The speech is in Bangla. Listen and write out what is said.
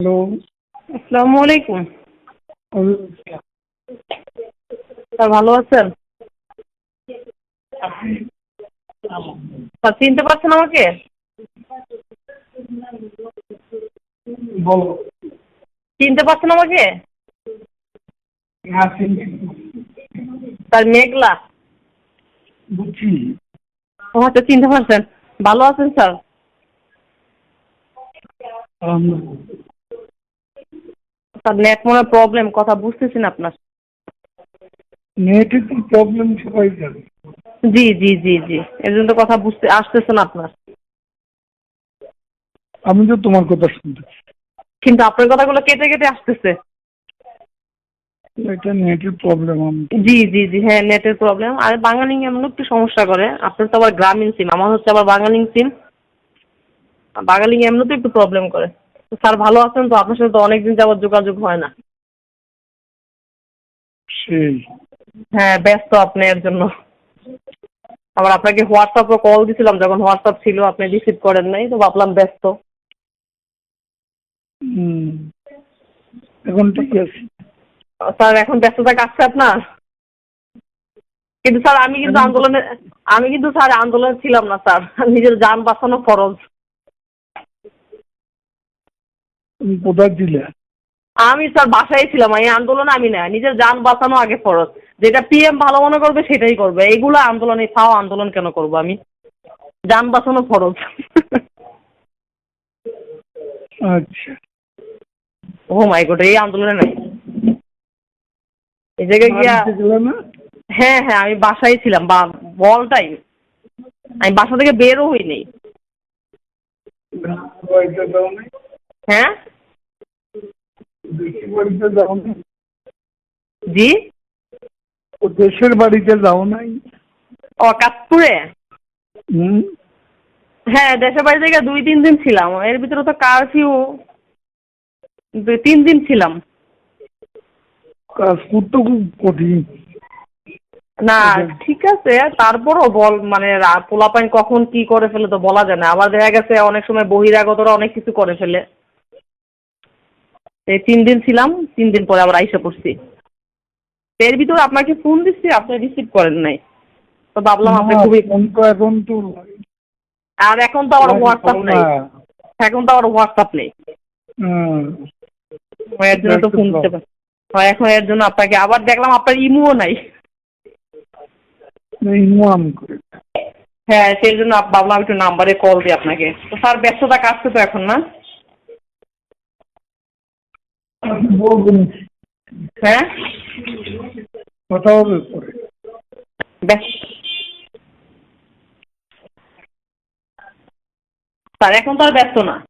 হ্যালো। আসসালামু আলাইকুম স্যার ভালো আছেন? স্যার চিনতে পারছেন আমাকে? বলো। চিনতে পারছেন আমাকে? স্যার মেঘলা। বুঝছি। ও আচ্ছা চিনতে পারছেন। ভালো আছেন স্যার। স্যার নেট মনে প্রবলেম কথা বুঝতেছি না আপনার নেটের কি প্রবলেম সবাই জানে। জি জি জি জি। এর জন্য তো কথা বুঝতে আসতেছে না আপনার। আমি তো তোমার কথা শুনতেছি কিন্তু আপনার কথাগুলো কেটে কেটে আসতেছে। এটা নেটের প্রবলেম জি জি জি হ্যাঁ নেটের প্রবলেম আর বাঙালিং এমন একটু সমস্যা করে। আপনার তো আবার গ্রামীণ সিম আমার হচ্ছে আবার বাঙালিং সিম বাঙালিং এমনিতে একটু প্রবলেম করে। তো স্যার ভালো আছেন তো? আপনার সাথে তো অনেকদিন যাবত যোগাযোগ হয় না। সেই। হ্যাঁ ব্যস্ত আপনি এর জন্য। আবার আপনাকে হোয়াটসঅ্যাপে কল দিছিলাম যখন হোয়াটসঅ্যাপ ছিল আপনি রিসিভ করেন নাই তো ভাবলাম ব্যস্ত। হুম। এখন ঠিক আছে। স্যার এখন ব্যস্ততা কাটছে আপনার? কিন্তু স্যার আমি কিন্তু আন্দোলনে আমি কিন্তু স্যার আন্দোলনে ছিলাম না স্যার। নিজের যান বাঁচানো ফরজ। তুমি কোথায় দিলে। আমি স্যার বাসায় ছিলাম এই আন্দোলন আমি না নিজের যান বাঁচানো আগে ফরজ। যেটা পিএম ভালো মনে করবে সেটাই করবে। এইগুলো আন্দোলনে ফাও আন্দোলন কেন করব আমি? যান বাঁচানো ফরজ। আচ্ছা। ও মাই গড এই আন্দোলনে নাই। এই জায়গায় গিয়া হ্যাঁ হ্যাঁ আমি বাসায় ছিলাম বা বল টাইম আমি বাসা থেকে বেরও হই নাই বাড়িতে যাও নাই হ্যাঁ? যাও জি? ও দেশের বাড়িতে যাও নাই? ও কাশপুরে? হুম। হ্যাঁ দেশের বাড়ি থেকে দুই তিন দিন ছিলাম। এর ভিতরে তো কারফিউ দুই তিন দিন ছিলাম। কাজ করতে খুব কঠিন। না ঠিক আছে তারপরও বল মানে পোলাপাইন কখন কি করে ফেলে তো বলা যায় না। আবার দেখা গেছে অনেক সময় বহিরাগতরা অনেক কিছু করে ফেলে। এই তিন দিন ছিলাম তিন দিন পরে আবার আইসা পড়ছি। এর ভিতরে আপনাকে ফোন দিচ্ছি আপনি রিসিভ করেন নাই। তো ভাবলাম আপনি খুবই ফোন তো এখন তো আর এখন তো আমার হোয়াটসঅ্যাপ নেই। এখন তো আমার হোয়াটসঅ্যাপ নেই। এর জন্য তো ফোন দিতে পারি। হয় এখন এর জন্য আপনাকে আবার দেখলাম আপনার ইমুও নাই। ইমাম করে হ্যাঁ সেই জন্য ভাবলাম একটু নাম্বারে কল দিই আপনাকে। তো স্যার ব্যস্ততা কাটছে তো এখন না? হ্যাঁ? এখন তো আর ব্যস্ত না।